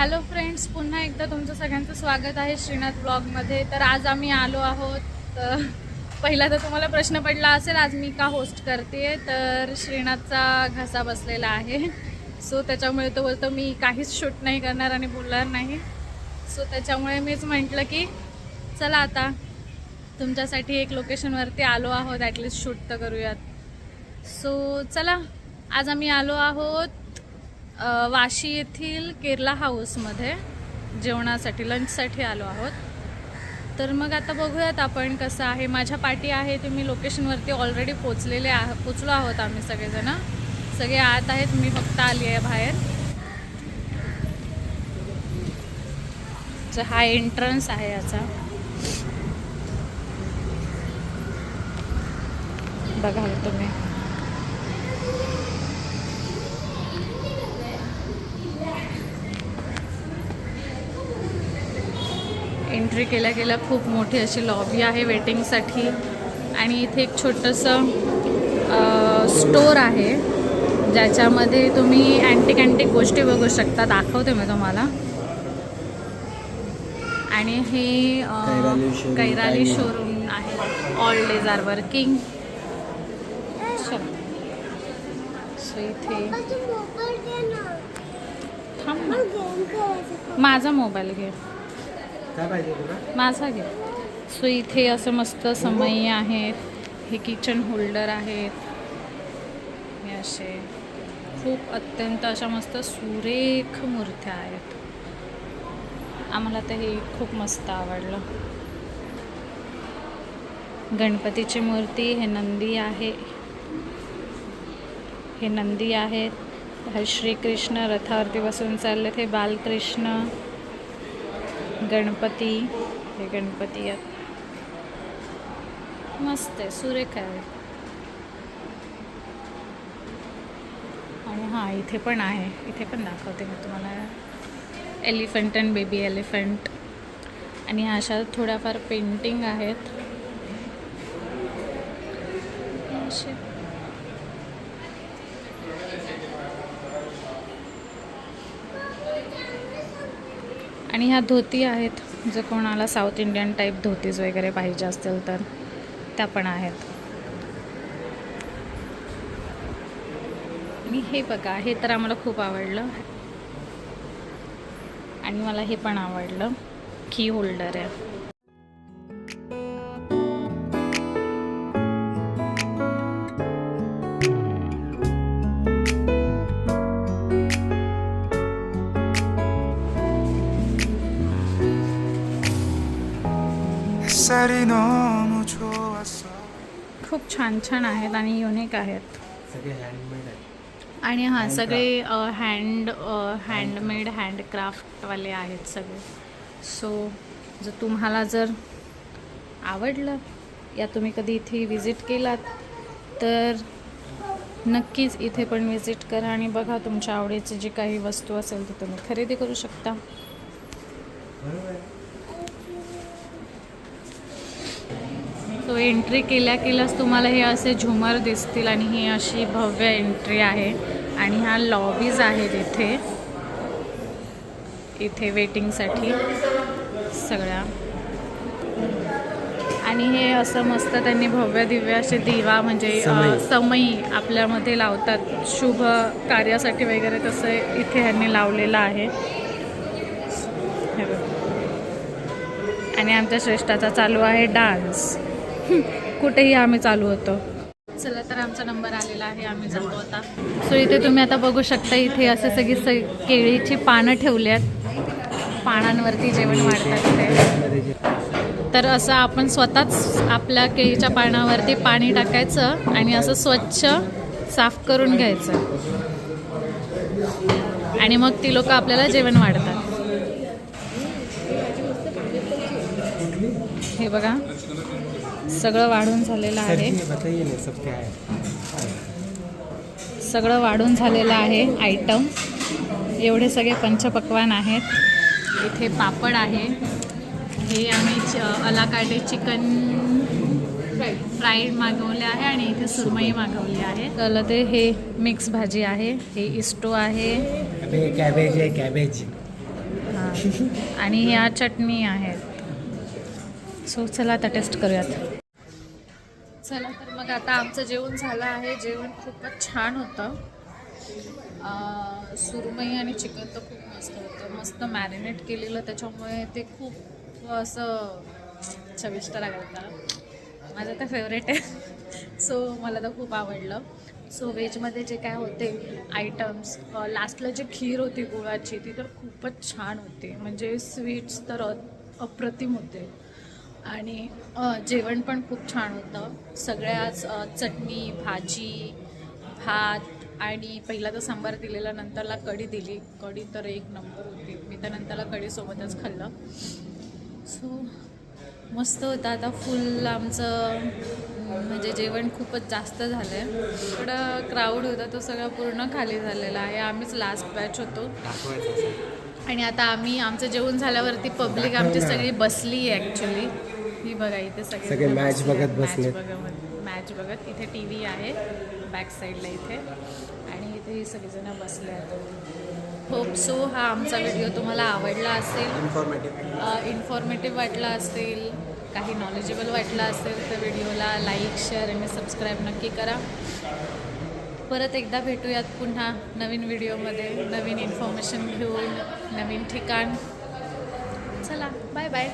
Hello friends पुन्हा एकदा तुमचं सगळ्यांचं स्वागत आहे श्रीनाथ ब्लॉगमध्ये. तर आज आम्ही आलो आहोत पहिला तर तुम्हाला प्रश्न पडला असेल आज मी का होस्ट करते? तर श्रीनाथचा घसा बसलेला आहे. सो त्याच्यामुळे तो बोलतो मी काहीच शूट नाही करणार आणि बोलणार नाही. सो त्याच्यामुळे मीच म्हटलं की चला आता तुमच्यासाठी एक लोकेशनवरती आलो आहोत ॲटलिस्ट शूट तर करूयात. सो चला आज आम्ही आलो आहोत वाशी येथील केरला हाऊसमध्ये जेवणासाठी लंचसाठी आलो आहोत. तर मग आता बघूयात आपण कसं आहे. माझ्या पाठी आहे तुम्ही लोकेशनवरती ऑलरेडी पोचलेले आह पोचलो आहोत आम्ही सगळेजण. सगळे आत आहेत मी फक्त आली आहे बाहेर. हा एंट्रन्स आहे याचा. बघाल तुम्ही. एंट्री केल्या केल्या खूप मोठी अशी लॉबी आहे वेटिंगसाठी. आणि इथे एक छोटंसं स्टोर आहे ज्याच्यामध्ये तुम्ही अँटिक अँटिक गोष्टी बघू शकता. दाखवते मी तुम्हाला. आणि हे कैराली. शोरूम आहे. All days are working so इथे. माझा मोबाईल घे. काय पाहिजे तुला? माझा घे. सो इथे असं मस्त समई आहेत हे किचन होल्डर आहेत. हे असे खूप अत्यंत अशा मस्त सुरेख मूर्त्या आहेत. आम्हाला तर हे खूप मस्त आवडलं. गणपतीची मूर्ती हे नंदी आहे. हे नंदी आहेत. हे श्रीकृष्ण रथावरती बसून चाललेत. हे बालकृष्ण. गणपती हे गणपती आहेत. मस्त आहे सुरेख आहे. आणि हां इथे पण आहे. इथे पण दाखवते मी तुम्हाला. एलिफंट अँड बेबी एलिफंट आणि अशा थोड्याफार पेंटिंग आहेत. आणि ह्या धोती आहेत जर कोणाला साऊथ इंडियन टाईप धोतीज वगैरे पाहिजे असतील तर त्या पण आहेत. आणि हे बघा हे तर आम्हाला खूप आवडलं. आणि मला हे पण आवडलं. की होल्डर आहे. खूप छान छान आहेत आणि युनिक आहेत. सगळे हँडमेड आहे आणि हां. सगळे हँड हँडमेड हँडक्राफ्टवाले आहेत सगळे. सो जर तुम्हाला जर आवडलं या तुम्ही कधी इथे विजिट केलात तर नक्कीच इथे पण विजिट करा आणि बघा तुमच्या आवडीची जी काही वस्तू असेल ती तुम्ही खरेदी करू शकता बरोबर आहे सो एंट्री केल्या केल्याच तुम्हाला हे असे झुमर दिसतील आणि ही अशी भव्य एंट्री आहे. आणि ह्या लॉबीज आहेत इथे. इथे वेटिंगसाठी सगळ्या. आणि हे असं मस्त त्यांनी भव्य दिव्य असे दिवा म्हणजे. समई. आपल्यामध्ये लावतात. शुभ कार्यासाठी वगैरे तसं इथे ह्यांनी लावलेलं आहे. हे. आणि आमच्या श्रेष्ठाचा चालू आहे डान्स. कुठेही आम्ही चालू होतो. चला तर आमचा नंबर आलेला आहे आम्ही जातो आता. सो इथे तुम्ही आता बघू शकता इथे असे सगळी स केळीची पानं ठेवली आहेत पानांवरती जेवण वाढतात तर असं आपण स्वतःच आपल्या केळीच्या पानावरती पाणी टाकायचं आणि असं स्वच्छ साफ करून घ्यायचं. आणि मग ती लोक आपल्याला जेवण वाढतात. हे बघा. सगळं वाढून झालेलं आहे. सगळं वाढून झालेलं आहे आयटम एवढे सगळे पंचपक्वान आहेत. इथे पापड आहे. हे आम्ही च अलाकाटे चिकन फ्राईड मागवले आहे आणि इथे सुरमई मागवली आहे. तर ते हे मिक्स भाजी आहे. हे इस्टो आहे. कॅबेज आहे कॅबेज हां. आणि ह्या चटणी आहेत. सो चला आता टेस्ट करूयात. चला तर मग आता आमचं जेवण झालं आहे. जेवण खूपच छान होतं. सुरमई आणि चिकन तर खूप मस्त होतं. मस्त मॅरिनेट केलेलं. त्याच्यामुळे ते खूप असं चविष्ट लागलं माझं तर फेवरेट आहे. सो मला तर खूप आवडलं. सो व्हेजमध्ये जे काय होते आयटम्स लास्टला जी खीर होती गुळाची ती तर खूपच छान होती. म्हणजे स्वीट्स तर अप्रतिम होते. आणि जेवण पण खूप छान होतं. सगळ्याच चटणी भाजी भात आणि पहिला तर सांबार दिलेला नंतरला कढी दिली. कढी तर एक नंबर होती. मी तर नंतरला कढीसोबतच खाल्लं. सो मस्त होतं. आता फुल आमचं म्हणजे जेवण खूपच जास्त झालं आहे थोडं क्राऊड होता तो सगळा पूर्ण खाली झालेला आहे. आम्हीच लास्ट बॅच होतो. आणि आता आम्ही आमचं जेवण झाल्यावरती पब्लिक आमची सगळी बसली आहे ॲक्च्युली ही बघा इथे सगळे बसले आहेत. बघत बघत मॅच बघत. इथे टी व्ही आहे बॅक साईडला इथे. आणि इथे ही सगळेजण बसले आहेत. होप सो हा आमचा व्हिडिओ तुम्हाला आवडला असेल. इन्फॉर्मेटिव्ह इन्फॉर्मेटिव्ह वाटला असेल काही नॉलेजेबल वाटलं असेल तर व्हिडिओला लाईक शेअर आणि सबस्क्राईब नक्की करा. परत एकदा भेटूयात पुन्हा नवीन व्हिडिओमध्ये नवीन इन्फॉर्मेशन घेऊन नवीन ठिकाण. चला बाय बाय